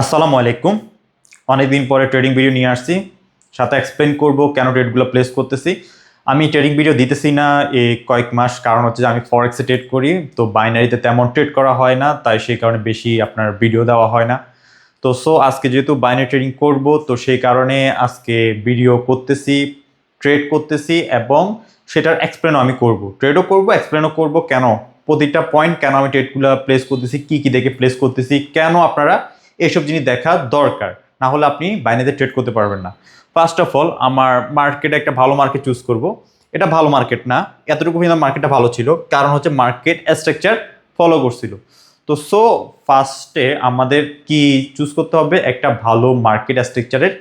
আসসালামু আলাইকুম। অনেকদিন পরে ট্রেডিং ভিডিও নিয়ে আসছি। সাথে এক্সপ্লেন করব কেন ট্রেডগুলো প্লেস করতেছি। আমি ট্রেডিং ভিডিও দিতেছি না এই কয়েক মাস। কারণ হচ্ছে যে আমি ফরেক্সে ট্রেড করি, তো বাইনারিতে তেমন ট্রেড করা হয় না, তাই সেই কারণে বেশি আপনার ভিডিও দেওয়া হয় না। তো সো আজকে যেহেতু বাইনারি ট্রেডিং করব, তো সেই কারণে আজকে ভিডিও করতেছি ট্রেড করতেছি এবং সেটার এক্সপ্লেনও আমি করব। ট্রেডও করব এক্সপ্লেনও করব কেন? প্রতিটা পয়েন্ট কেন আমি ট্রেডগুলো প্লেস করতেছি, কি কি দেখে প্লেস করতেছি, কেন আপনারা এইসব জিনিস দেখা দরকার। না হলে আপনি বাইনারিতে ট্রেড করতে পারবেন না। ফার্স্ট অফ অল আমার মার্কেটে একটা ভালো মার্কেট চুজ করব। এটা ভালো মার্কেট না। এতটুকু পর্যন্ত মার্কেটটা ভালো ছিল। কারণ হচ্ছে মার্কেট স্ট্রাকচার ফলো করছিল। তো সো ফার্স্টে আমাদের কি চুজ করতে হবে? একটা ভালো মার্কেট স্ট্রাকচারের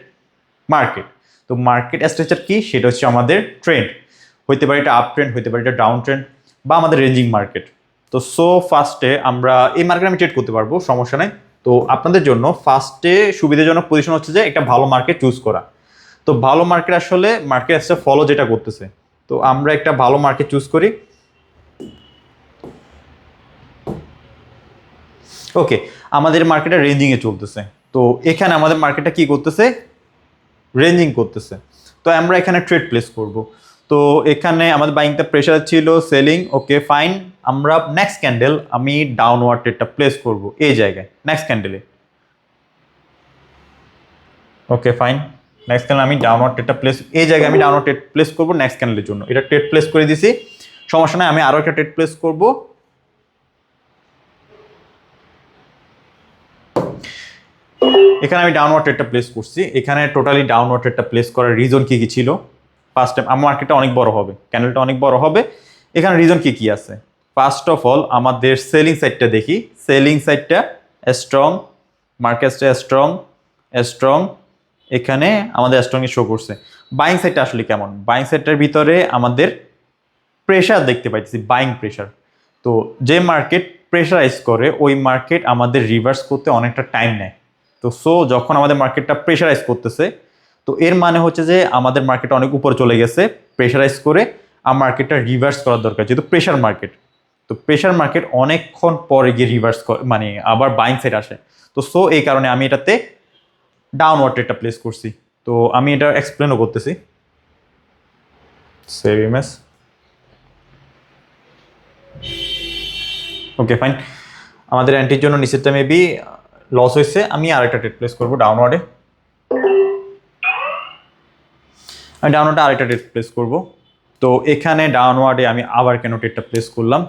মার্কেট তো মার্কেট স্ট্রাকচার কি? সেটা হচ্ছে আমাদের ট্রেন্ড হইতে পারে এটা আপ ট্রেন্ড হইতে পারে এটা ডাউন ট্রেন্ড বা আমাদের রেঞ্জিং মার্কেট তো সো ফার্স্টে আমরা এই মার্কেট আমি ট্রেড করতে পারব। সমস্যা নেই। তো আপনাদের জন্য ফার্স্টে সুবিধাজনক পজিশন হচ্ছে যে একটা ভালো মার্কেট চুজ করা। তো ভালো মার্কেট আসলে মার্কেট আসছে ফলো যেটা করতেছে। তো আমরা একটা ভালো মার্কেট চুজ করি। ওকে আমাদের মার্কেটটা রেঞ্জিংয়ে চলতেছে। তো এখানে আমাদের মার্কেটটা কি করতেছে? রেঞ্জিং করতেছে। তো আমরা এখানে ট্রেড প্লেস করব। তো এখানে আমাদের বাইংটা প্রেশার ছিল সেলিং ওকে ফাইন আমরা নেক্সট ক্যান্ডেল আমি ডাউনওয়ার্ড ট্রেডটা প্লেস করব এই জায়গায় নেক্সট ক্যান্ডেলে ওকে ফাইন নেক্সট ক্যান্ডেল আমি ডাউনওয়ার্ড ট্রেডটা প্লেস এই জায়গায় আমি ডাউনওয়ার্ড ট্রেড প্লেস করব নেক্সট ক্যান্ডেলের জন্য। এটা ট্রেড প্লেস করে দিছি। সমস্যা নাই, আমি আরও একটা ট্রেড প্লেস করব। এখানে আমি ডাউনওয়ার্ড ট্রেডটা প্লেস করছি। এখানে টোটালি ডাউনওয়ার্ড ট্রেডটা প্লেস করার রিজন কি কি ছিল? ফার্স্ট টাইম আমার মার্কেটটা অনেক বড় হবে। ক্যান্ডেলটা অনেক বড় হবে। এখানে রিজন কি কি আছে? ফার্স্ট অফ অল আমাদের সেলিং সাইডটা দেখি। সেলিং সাইডটা স্ট্রং মার্কেটটা স্ট্রং স্ট্রং এখানে আমাদের স্ট্রংই শো করছে। বাইং সাইডটা আসলে কেমন? বাইং সাইডটার ভিতরে আমাদের প্রেশার দেখতে পাইতেছি বাইং প্রেশার তো যে মার্কেট প্রেশারাইজ করে, ওই মার্কেট আমাদের রিভার্স করতে অনেকটা টাইম নেয়। তো সো যখন আমাদের মার্কেটটা প্রেশারাইজ করতেছে তো এর মানে হচ্ছে যে আমাদের মার্কেট অনেক উপরে চলে গেছে প্রেশারাইজ করে আমার মার্কেটটা রিভার্স করার দরকার, যেহেতু প্রেশার মার্কেট তো প্রেশার মার্কেট অনেকক্ষণ পরে গিয়ে রিভার্স মানে আবার বাইং সাইড আসে। তো সো এই কারণে আমি এটাতে ডাউনওয়ার্ড ট্রেডটা প্লেস করছি। তো আমি এটা এক্সপ্লেনও করতেছি। সেভ ওকে ফাইন আমাদের অ্যান্টির জন্য নিচেরটা মেবি লস হয়েছে, আমি আরেকটা ট্রেড প্লেস করব ডাউনওয়ার্ডে আমি ডাউনওয়ার্ডে আরেকটা ট্রেড প্লেস করব। তো এখানে ডাউনওয়ার্ডে আমি আবার কেন ডেটটা প্লেস করলাম?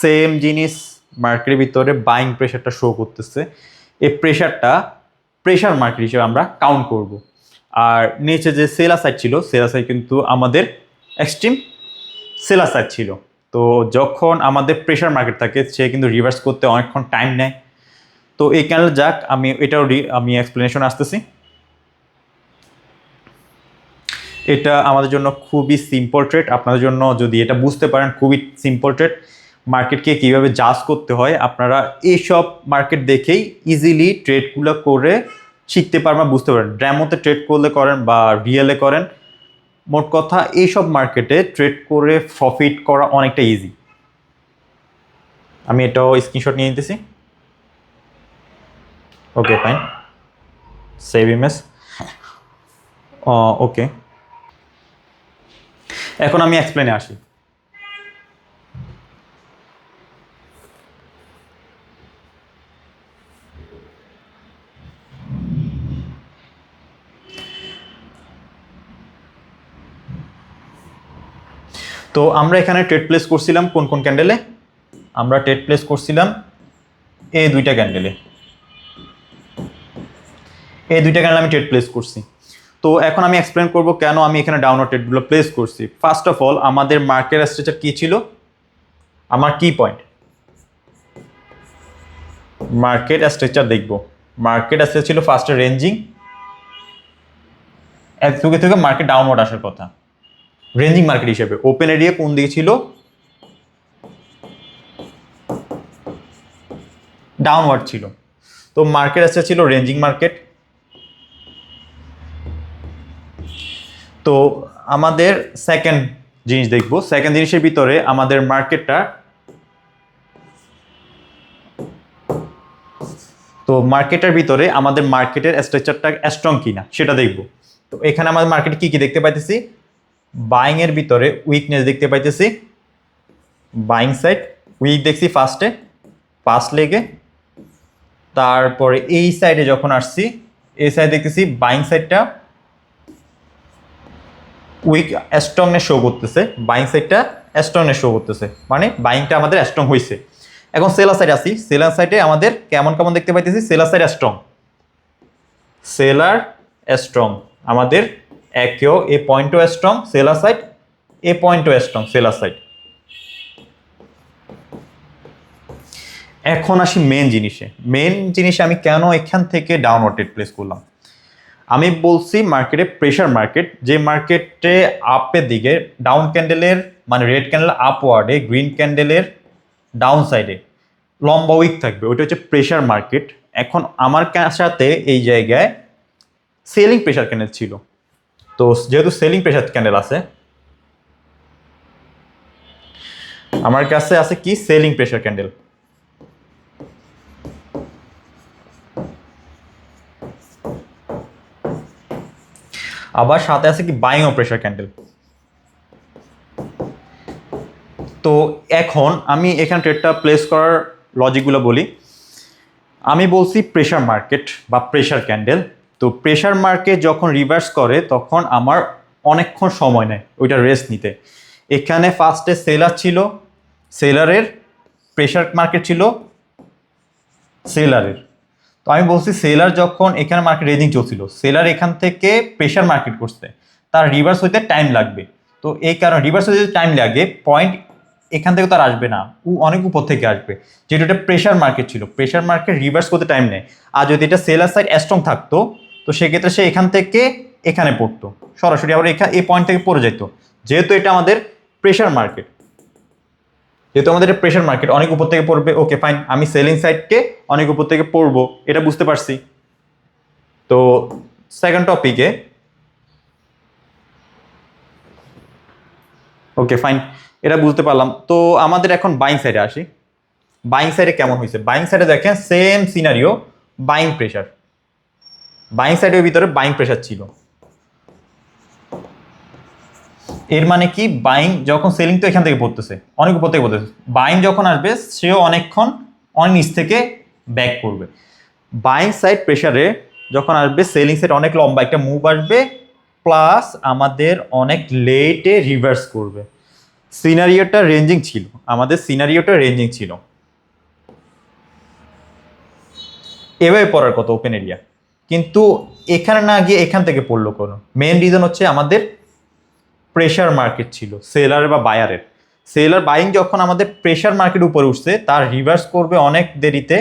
সেম জিনিস মার্কেটের ভিতরে বাইং প্রেশারটা শো করতেছে। এই প্রেশারটা প্রেশার মার্কেট হিসেবে আমরা কাউন্ট করব। আর নিচে যে সেলা সাইড ছিল সেলা সাইড কিন্তু আমাদের এক্সট্রিম সেলা সাইড ছিল। তো যখন আমাদের প্রেশার মার্কেট থাকে, সে কিন্তু রিভার্স করতে অনেকক্ষণ টাইম নেয়। তো এই ক্যানেল যাক, আমি এটাও আমি এক্সপ্লেনেশন আসতেছি। এটা আমাদের জন্য খুবই সিম্পল ট্রেড আপনাদের জন্য যদি এটা বুঝতে পারেন, খুবই সিম্পল ট্রেড মার্কেটকে কীভাবে জাজ করতে হয়, আপনারা এইসব মার্কেট দেখেই ইজিলি ট্রেডগুলো করে শিখতে পারবেন বুঝতে পারেন। ড্র্যামোতে ট্রেড করলে করেন বা রিয়েলে করেন, মোট কথা এইসব মার্কেটে ট্রেড করে প্রফিট করা অনেকটা ইজি আমি এটাও স্ক্রিনশট নিয়ে নিতেছি। Okay fine save image okay এখন আমি এক্সপ্লেনে আসি। তো আমরা এখানে ট্রেড প্লেস করছিলাম কোন কোন ক্যান্ডেলে আমরা ট্রেড প্লেস করছিলাম এই দুইটা ক্যান্ডেলে এই দুইটা ক্যান্ডেল আমি ট্রেড প্লেস করছি। তো এখন আমি এক্সপ্লেন করব কেন আমি এখানে ডাউনলোড ট্রেডগুলো প্লেস করছি। ফার্স্ট অফ অল আমাদের মার্কেট স্ট্রেচার কী ছিল? আমার কি পয়েন্ট মার্কেট স্ট্রেচার দেখব। মার্কেট স্ট্রেচার ছিল ফার্স্টে রেঞ্জিং এক থেকে থেকে মার্কেট ডাউনওয়ার্ড আসার কথা। রেঞ্জিং মার্কেট হিসেবে। ওপেন এরিয়া কোন দিকে ছিল? ডাউনওয়ার্ড ছিল। তো মার্কেট আসছে ছিল রেঞ্জিং মার্কেট তো আমাদের সেকেন্ড জিনিস দেখব। সেকেন্ড জিনিসের ভিতরে আমাদের মার্কেটটা তো মার্কেটের ভিতরে আমাদের মার্কেটের স্ট্রাকচারটা স্ট্রং কিনা, সেটা দেখব। তো এখানে আমাদের মার্কেটে কি কি দেখতে পাইতেছি? বাইং এর ভিতরে উইকনেস দেখতে পাইতেছি। বাইং সাইড উইক দেখছি ফার্স্টে ফার্স্ট লেগে তারপরে এই সাইডে যখন আসছি, এই সাইডে দেখতেছি বাইং সাইডটা উইক স্ট্রংনেস শো করতেছে বাইং সাইডটা স্ট্রংনেস শো করতেছে মানে বাইংটা আমাদের স্ট্রং হয়েছে এখন সেলার সাইড আসি সেলার সাইডে আমাদের কেমন কেমন দেখতে পাইতেছি? Seller side strong seller strong আমাদের একেও এ পয়েন্টও স্ট্রং সেলার সাইড এ পয়েন্টও স্ট্রং সেলার সাইড এখন আসি মেন জিনিসে। মেন জিনিসে আমি কেন এখান থেকে ডাউনওয়ার্ডেড প্লেস করলাম? আমি বলছি মার্কেটে প্রেশার মার্কেট যে মার্কেটে আপের দিকে ডাউন ক্যান্ডেলের মানে রেড ক্যান্ডেল আপওয়ার্ডে গ্রিন ক্যান্ডেলের ডাউন সাইডে লম্বা উইক থাকবে। ওইটা হচ্ছে প্রেশার মার্কেট এখন আমার সাথে এই জায়গায় সেলিং প্রেশার ক্যান্ডেল ছিল। তো যেহেতু সেলিং প্রেশার ক্যান্ডেল আছে, আমার কাছে আছে কি? সেলিং প্রেশার ক্যান্ডেল আবার সাথে আছে কি বায়োপ্রেশার প্রেশার ক্যান্ডেল তো এখন আমি এখানে ট্রেডটা প্লেস করার লজিকগুলো বলি। আমি বলছি প্রেশার মার্কেট বা প্রেশার ক্যান্ডেল তো প্রেশার মার্কেট যখন রিভার্স করে, তখন আমার অনেকক্ষণ সময় নেয় ওইটা রেস্ট নিতে। এখানে ফার্স্টে সেলার ছিল সেলারের প্রেশার মার্কেট ছিল সেলারের তো আমি বলছি, সেলার যখন এখানে মার্কেট রেজিং চলছিল, সেলার এখান থেকে প্রেশার মার্কেট করছে, তার রিভার্স হইতে টাইম লাগবে। তো এই কারণে রিভার্স হইতে টাইম লাগে পয়েন্ট এখান থেকে তার আসবে না ও অনেক উপর থেকে আসবে। যেহেতু এটা প্রেশার মার্কেট ছিল প্রেশার মার্কেট রিভার্স করতে টাইম নেয় আর যদি এটা সেলার সাইড স্ট্রং থাকতো, তো সেক্ষেত্রে সে এখান থেকে এখানে পড়তো। সরাসরি আবার এখানে এই পয়েন্ট থেকে পড়ে যেত যেহেতু এটা আমাদের প্রেশার মার্কেট যেহেতু আমাদের এটা প্রেশার মার্কেট অনেক উপর থেকে পড়বে ওকে ফাইন আমি সেলিং সাইডকে অনেক উপর থেকে পড়ব, এটা বুঝতে পারছি। তো সেকেন্ড টপিকে ওকে ফাইন এটা বুঝতে পারলাম। তো আমাদের এখন বাইং সাইডে আসি। বাইং সাইডে কেমন হয়েছে? বাইং সাইডে দেখেন same scenario buying pressure buying সাইডের ভিতরে বাইং প্রেশার ছিল। এর মানে কি? বাইং যখন সেলিং তো এখান থেকে পড়তেছে। অনেক উপর থেকে পড়তেছে। বাইং যখন আসবে, সেও অনেকক্ষণ অনেক নিচ থেকে ব্যাক করবে। বাইং সাইড প্রেশারে যখন আসবে সেলিং সাইড অনেক লম্বা একটা মুভ আসবে প্লাস আমাদের অনেক লেটে রিভার্স করবে। সিনারিওটা রেঞ্জিং ছিল। আমাদের সিনারিওটা রেঞ্জিং ছিল। এভাবে পড়ার কত ওপেন এরিয়া কিন্তু এখানে না গিয়ে এখান থেকে পড়ল কোনো? মেন রিজন হচ্ছে আমাদের প্রেশার মার্কেট ছিল সেলার বা বায়ারের সেলার বাইং যখন আমাদের প্রেশার মার্কেট উপরে উঠছে, তার রিভার্স করবে অনেক দেরিতে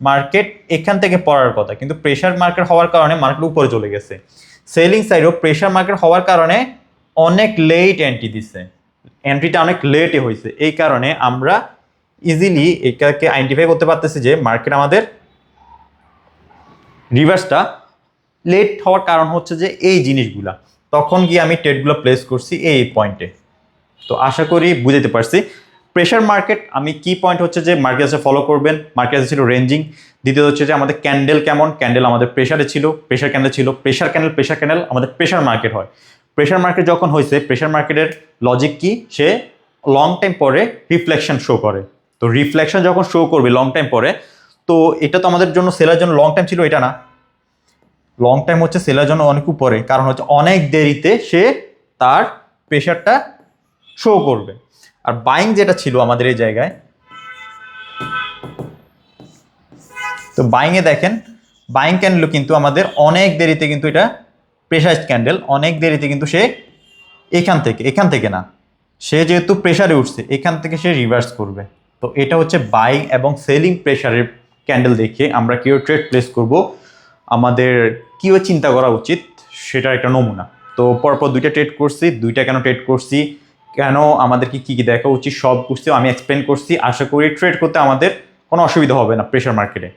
মার্কেট এখান থেকে পড়ার কথা। কিন্তু প্রেশার মার্কেট হওয়ার কারণে মার্কেট উপরে চলে গেছে। সেলিং সাইডও প্রেশার মার্কেট হওয়ার কারণে অনেক লেট এন্ট্রি দিচ্ছে এন্ট্রিটা অনেক লেটে হয়েছে। এই কারণে আমরা ইজিলি এটাকে আইডেন্টিফাই করতে পারতেছি যে মার্কেট আমাদের রিভার্সটা লেট হওয়ার কারণ হচ্ছে যে এই জিনিসগুলা। তখন গিয়ে আমি ট্রেডগুলো প্লেস করছি এই পয়েন্টে তো আশা করি বুঝাতে পারছি। প্রেশার মার্কেট আমি কি পয়েন্ট হচ্ছে যে মার্কেট ফলো করবেন মার্কেট ছিল রেঞ্জিং দ্বিতীয় হচ্ছে যে আমাদের ক্যান্ডেল কেমন? ক্যান্ডেল আমাদের প্রেশারে ছিল প্রেশার ক্যান্ডেল ছিল। প্রেশার ক্যান্ডেল প্রেশার ক্যান্ডেল আমাদের প্রেশার মার্কেট হয়। প্রেশার মার্কেট যখন হয়েছে প্রেশার মার্কেটের লজিক কি? সে লং টাইম পরে রিফ্লেকশন শো করে। তো রিফ্লেকশন যখন শো করবে লং টাইম পরে, তো এটা তো আমাদের জন্য সেলার জন্য লং টাইম ছিল, এটা না। লং টাইম হচ্ছে সেলার জন্য অনেক উপরে। কারণ হচ্ছে অনেক দেরিতে সে তার প্রেশারটা শো করবে। আর বাইং যেটা ছিল আমাদের এই জায়গায়, তো বাইংয়ে দেখেন বাইং ক্যান্ডেলও কিন্তু আমাদের অনেক দেরিতে কিন্তু এটা প্রেশার ক্যান্ডেল অনেক দেরিতে কিন্তু সে এখান থেকে এখান থেকে না, সে যেহেতু প্রেশারে উঠছে, এখান থেকে সে রিভার্স করবে। তো এটা হচ্ছে বাইং এবং সেলিং প্রেশারের ক্যান্ডেল দেখে আমরা কেউ ট্রেড প্লেস করব, আমাদের কীভাবে চিন্তা করা উচিত সেটার একটা নমুনা। তো পরপর দুইটা ট্রেড করছি, দুইটা কেন ট্রেড করছি, কেন আমাদেরকে কী কী দেখা উচিত সব বুঝতে আমি এক্সপ্লেন করছি। আশা করি ট্রেড করতে আমাদের কোনো অসুবিধা হবে না প্রেশার মার্কেটে